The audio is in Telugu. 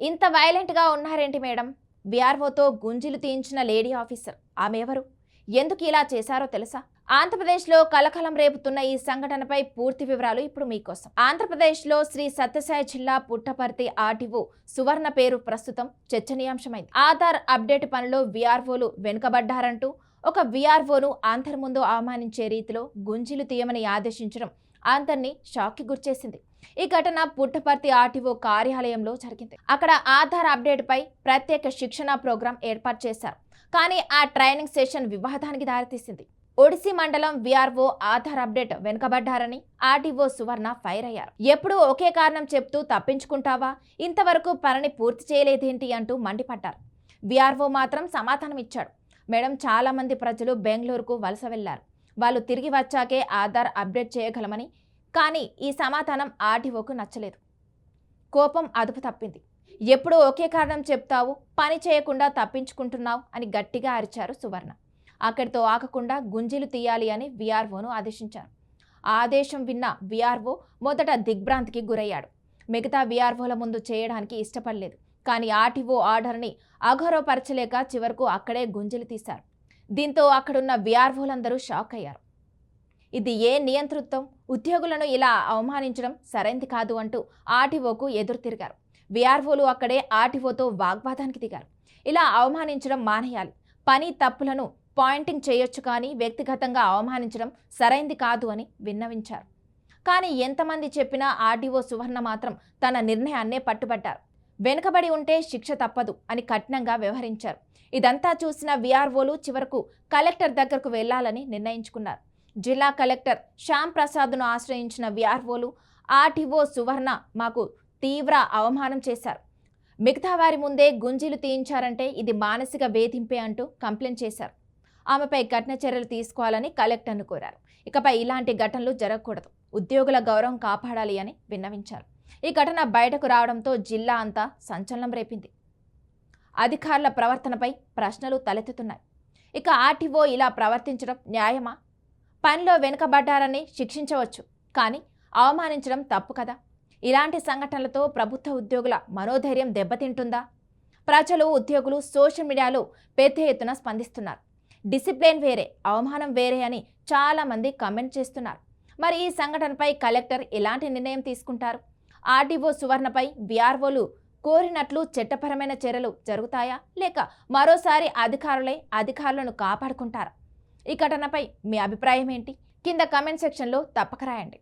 ఇంత వైలెంట్గా ఉన్నారేంటి మేడం? విఆర్ఓతో గుంజీలు తీయించిన లేడీ ఆఫీసర్. ఆమె ఎవరు? ఎందుకు ఇలా చేశారో తెలుసా? ఆంధ్రప్రదేశ్లో కలకలం రేపుతున్న ఈ సంఘటనపై పూర్తి వివరాలు ఇప్పుడు మీకోసం. ఆంధ్రప్రదేశ్లో శ్రీ సత్యసాయి జిల్లా పుట్టపర్తి ఆర్టీఓ సువర్ణ పేరు ప్రస్తుతం చర్చనీయాంశమైంది. ఆధార్ అప్డేట్ పనిలో విఆర్ఓలు వెనుకబడ్డారంటూ ఒక విఆర్ఓను అందరి ముందు అవమానించే రీతిలో గుంజీలు తీయమని ఆదేశించడం అందరినీ షాక్కి గుర్చేసింది. ఈ ఘటన పుట్టపర్తి ఆర్టీఓ కార్యాలయంలో జరిగింది. అక్కడ ఆధార్ అప్డేట్ పై ప్రత్యేక శిక్షణ ప్రోగ్రాం ఏర్పాటు చేశారు. కానీ ఆ ట్రైనింగ్ సెషన్ వివాదానికి దారితీసింది. ఒడిసి మండలం విఆర్ఓ ఆధార్ అప్డేట్ వెనుకబడ్డారని ఆర్టీఓ సువర్ణ ఫైర్ అయ్యారు. ఎప్పుడూ ఒకే కారణం చెప్తూ తప్పించుకుంటావా? ఇంతవరకు పనిని పూర్తి చేయలేదేంటి అంటూ మండిపడ్డారు. విఆర్ఓ మాత్రం సమాధానం ఇచ్చాడు. మేడం చాలా మంది ప్రజలు బెంగళూరుకు వలస వెళ్ళారు. వాళ్ళు తిరిగి వచ్చాకే ఆధార్ అప్డేట్ చేయగలమని కానీ ఈ సమాధానం ఆర్టీఓకు నచ్చలేదు. కోపం అదుపు తప్పింది. ఎప్పుడూ ఒకే కారణం చెప్తావు పని చేయకుండా తప్పించుకుంటున్నావు అని గట్టిగా అరిచారు సువర్ణ. అక్కడితో ఆగకుండా గుంజీలు తీయాలి అని విఆర్ఓను ఆదేశించారు. ఆదేశం విన్న విఆర్ఓ మొదట దిగ్భ్రాంతికి గురయ్యాడు. మిగతా విఆర్ఓల ముందు చేయడానికి ఇష్టపడలేదు. కానీ ఆర్టీఓ ఆర్డర్ని అఘోరపరచలేక చివరకు అక్కడే గుంజలు తీశారు. దీంతో అక్కడున్న విఆర్ఓలందరూ షాక్ అయ్యారు ఇది ఏ నియంతృత్వం? ఉద్యోగులను ఇలా అవమానించడం సరైంది కాదు అంటూ ఆర్టీఓకు ఎదురు తిరిగారు. విఆర్ఓలు అక్కడే ఆర్టీఓతో వాగ్వాదానికి దిగారు. ఇలా అవమానించడం మానేయాలి. పని తప్పులను పాయింటింగ్ చేయొచ్చు కానీ వ్యక్తిగతంగా అవమానించడం సరైంది కాదు అని విన్నవించారు. కానీ ఎంతమంది చెప్పినా ఆర్డీఓ సువర్ణ మాత్రం తన నిర్ణయాన్నే పట్టుబట్టారు. వెనుకబడి ఉంటే శిక్ష తప్పదు అని కఠినంగా వ్యవహరించారు. ఇదంతా చూసిన విఆర్ఓలు చివరకు కలెక్టర్ దగ్గరకు వెళ్ళాలని నిర్ణయించుకున్నారు. జిల్లా కలెక్టర్ శ్యామ్ ప్రసాద్ను ఆశ్రయించిన విఆర్ఓలు ఆర్టీఓ సువర్ణ మాకు తీవ్ర అవమానం చేశారు. మిగతా వారి ముందే గుంజీలు తీయించారంటే ఇది మానసిక వేధింపే అంటూ కంప్లైంట్ చేశారు. ఆమెపై కఠిన చర్యలు తీసుకోవాలని కలెక్టర్ను కోరారు. ఇకపై ఇలాంటి ఘటనలు జరగకూడదు. ఉద్యోగుల గౌరవం కాపాడాలి అని విన్నవించారు. ఈ ఘటన బయటకు రావడంతో జిల్లా అంతా సంచలనం రేపింది. అధికారుల ప్రవర్తనపై ప్రశ్నలు తలెత్తుతున్నాయి. ఇక ఆర్టీఓ ఇలా ప్రవర్తించడం న్యాయమా? పనిలో వెనుకబడ్డారని శిక్షించవచ్చు. కానీ అవమానించడం తప్పు కదా. ఇలాంటి సంఘటనలతో ప్రభుత్వ ఉద్యోగుల మనోధైర్యం దెబ్బతింటుందా? ప్రజలు ఉద్యోగులు సోషల్ మీడియాలో పెద్ద ఎత్తున స్పందిస్తున్నారు. డిసిప్లిన్ వేరే అవమానం వేరే అని చాలామంది కమెంట్ చేస్తున్నారు. మరి ఈ సంఘటనపై కలెక్టర్ ఎలాంటి నిర్ణయం తీసుకుంటారు? ఆర్డీఓ సువర్ణపై బీఆర్ఓలు కోరినట్లు చట్టపరమైన చర్యలు జరుగుతాయా? లేక మరోసారి అధికారులే అధికారులను కాపాడుకుంటారా? ఈ ఘటనపై మీ అభిప్రాయం ఏంటి? కింద కమెంట్ సెక్షన్లో తప్పక రాయండి.